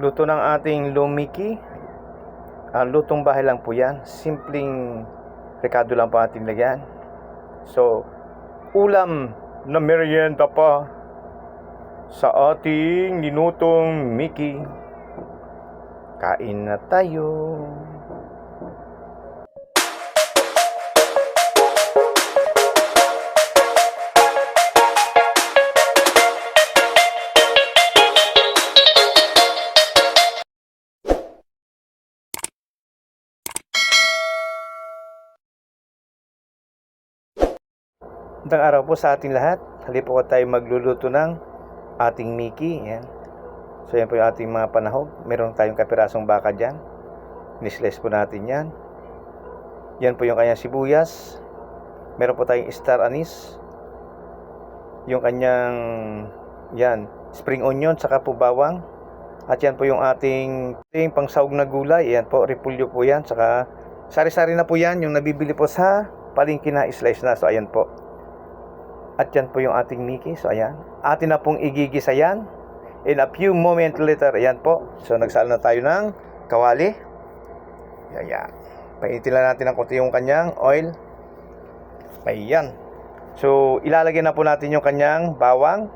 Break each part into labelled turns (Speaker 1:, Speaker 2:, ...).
Speaker 1: Luto ng ating lumiki. Ah, lutong bahay lang po yan. Simpleng rekado lang po ating lagyan. So, ulam na merienda pa sa ating linutong Mickey. Kain na tayo. Magandang araw po sa ating lahat. Halip po tayo magluluto ng ating Mickey. Yan. So yan po yung ating mga panahog. Meron tayong kapirasong baka dyan. Nisles po natin yan. Yan po yung kanyang sibuyas. Meron po tayong star anise. Yung kanyang yan, spring onion saka po bawang. At yan po yung ating, ating pangsawag na gulay. Yan po, repulyo po yan. Saka sari-sari na po yan. Yung nabibili po sa palingki na slice na. So ayan po. At yan po yung ating Mickey. So, ayan. Atin na pong igigisa yan. In a few moment later, ayan po. So, nagsala na tayo ng kawali. Ayan. Painitin lang natin ng konti yung kanyang oil. Ayan. So, ilalagay na po natin yung kanyang bawang.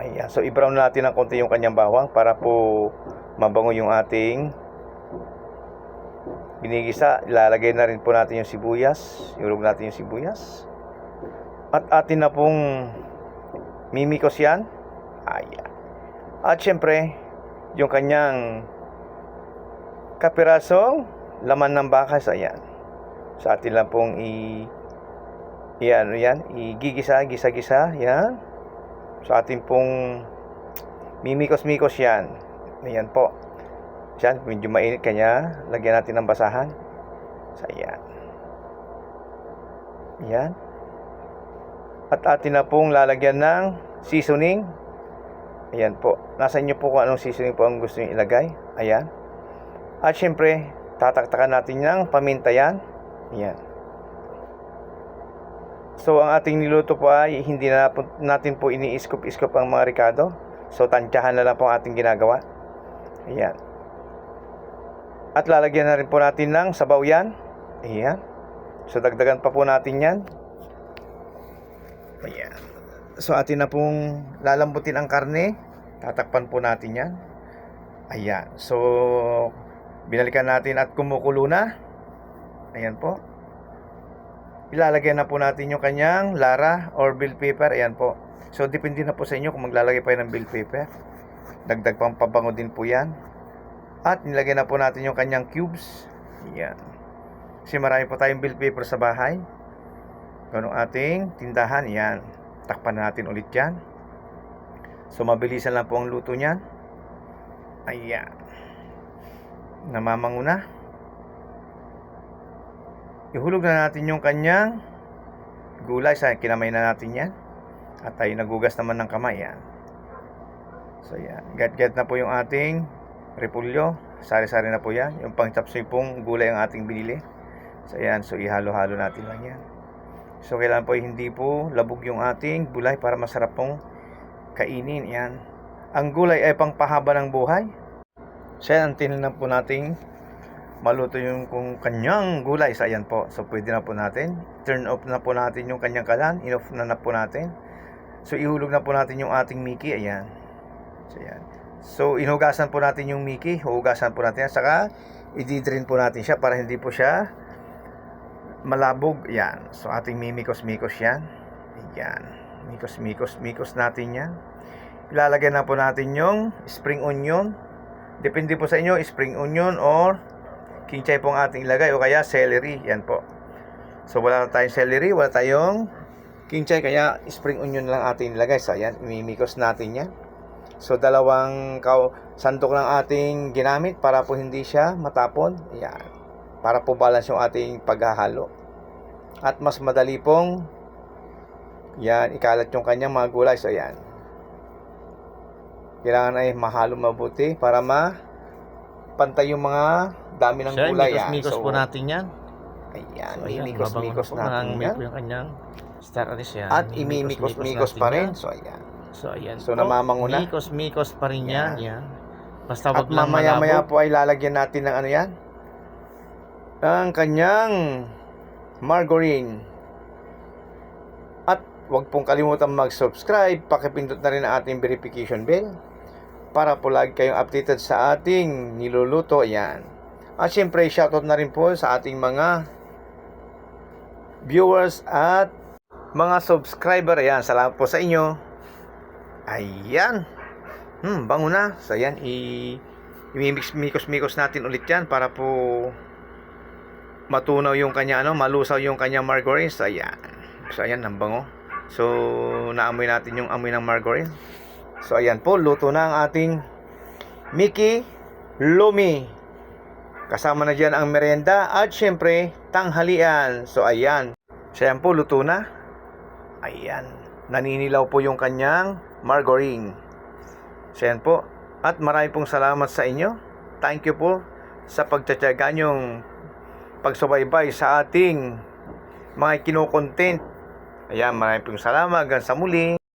Speaker 1: Ayan. So, i-brown natin ng konti yung kanyang bawang para po mabango yung ating binigisa, ilalagay na rin po natin yung sibuyas. Iulog natin yung sibuyas. At atin na pong mimikos yan. Ayan. At syempre, yung kanyang kapirasong laman ng bakas. Ayan. Sa atin lang pong i... Yan, yan. Igigisa, gisa-gisa. Yan. Sa atin pong mimikos-mikos yan. Ayan po. Diyan, medyo mainit kanya. Lagyan natin ng basahan. So, ayan. Ayan. At atin na pong lalagyan ng seasoning. Ayan po. Nasa inyo po kung anong seasoning po ang gusto nyo ilagay. Ayan. At syempre, tataktakan natin ng paminta yan. Ayan. So, ang ating niluto po ay hindi na po, natin po ini-scoop-scoop ang mga ricado. So, tansyahan na lang po ang ating ginagawa. Ayan. At lalagyan na rin po natin ng sabaw yan. Ayan. So dagdagan pa po natin yan. Ayan. So atin na pong lalambutin ang karne. Tatakpan po natin yan. Ayan. So binalikan natin at kumukulo na. Ayan po. Ilalagay na po natin yung kanyang lara or bill paper. Ayan po. So depende na po sa inyo kung maglalagay pa ng bill paper. Dagdag pang pabango din po yan. At nilagay na po natin yung kanyang cubes. Yan. Kasi marami po tayong bill paper sa bahay. Ganong ating tindahan. Yan. Takpan natin ulit yan. So, mabilisan lang po ang luto niyan. Ayan. Namamango na. Ihulog na natin yung kanyang gulay. Sa kinamay na natin yan. At tayo nagugas naman ng kamay. Yan. So, yan. Gat-gat na po yung ating repulyo. Sari-sari na po yan. Yung pang pong gulay ang ating binili. So, ayan. So, ihalo-halo natin lang yan. So, kailangan po hindi po labog yung ating gulay para masarap pong kainin. Yan. Ang gulay ay pangpahaba ng buhay. So, yan. Antin na po nating maluto yung kung kanyang gulay. So, ayan po. So, pwede na po natin. Turn off na po natin yung kanyang kalan. In-off na na po natin. So, ihulog na po natin yung ating Mickey. Ayan. So, ayan. So, inugasan po natin yung Mickey. Hugasan po natin yan. Saka, i-drain po natin siya para hindi po siya malabog. Yan. So, ating mimikos-mikos yan. Yan. Mikos-mikos-mikos natin yan. Ilalagay na po natin yung spring onion. Depende po sa inyo, spring onion or kinchay po ang ating ilagay o kaya celery. Yan po. So, wala tayong celery, wala tayong kinchay, kaya spring onion lang ating ilagay. So, yan. Imimikos natin yan. So, dalawang kaw sandok lang ating ginamit para po hindi siya matapon. Ayan. Para po balance yung ating paghahalo. At mas madali pong yan, ikalat yung kanyang mga gulay. So, ayan. Kailangan ay mahalo mabuti para ma pantay yung mga dami ng
Speaker 2: Siya,
Speaker 1: gulay.
Speaker 2: mikos-mikos
Speaker 1: yan.
Speaker 2: po natin yan.
Speaker 1: Ayan,
Speaker 2: So, ayan, po,
Speaker 1: natin yan.
Speaker 2: yung kanyang star anise yan.
Speaker 1: At imimikos-mikos pa rin. So, ayan.
Speaker 2: So, ayan
Speaker 1: So,
Speaker 2: po.
Speaker 1: namamango na.
Speaker 2: Mikos-mikos pa rin
Speaker 1: yan.
Speaker 2: Yan. Basta
Speaker 1: At
Speaker 2: wag lang
Speaker 1: mamaya-maya
Speaker 2: malabo.
Speaker 1: po ay lalagyan natin ng ano yan? Ang kanyang margarine. At huwag pong kalimutan mag-subscribe. Pakipindot na rin ang ating verification bell para po lagi kayong updated sa ating niluluto. Ayan. At syempre, shoutout na rin po sa ating mga viewers at mga subscriber. Ayan, salamat po sa inyo. Ayan. Hmm, bango na. So, ayan, i imimix-mikos-mikos natin ulit yan para po matunaw yung kanya, ano, malusaw yung kanya margarine. So, ayan. So, ayan, ang bango. So, naamoy natin yung amoy ng margarine. So, ayan po, luto na ang ating Mickey Lumi. Kasama na dyan ang merienda at syempre, tanghalian. So, ayan. So, ayan po, luto na. Ayan. Naninilaw po yung kanyang margarine. So, ayan po. At marami pong salamat sa inyo. Thank you po sa pagtsatsaga nyong pagsubaybay sa ating mga kinokontent. Ayan, marami pong salamat. Hanggang sa muli.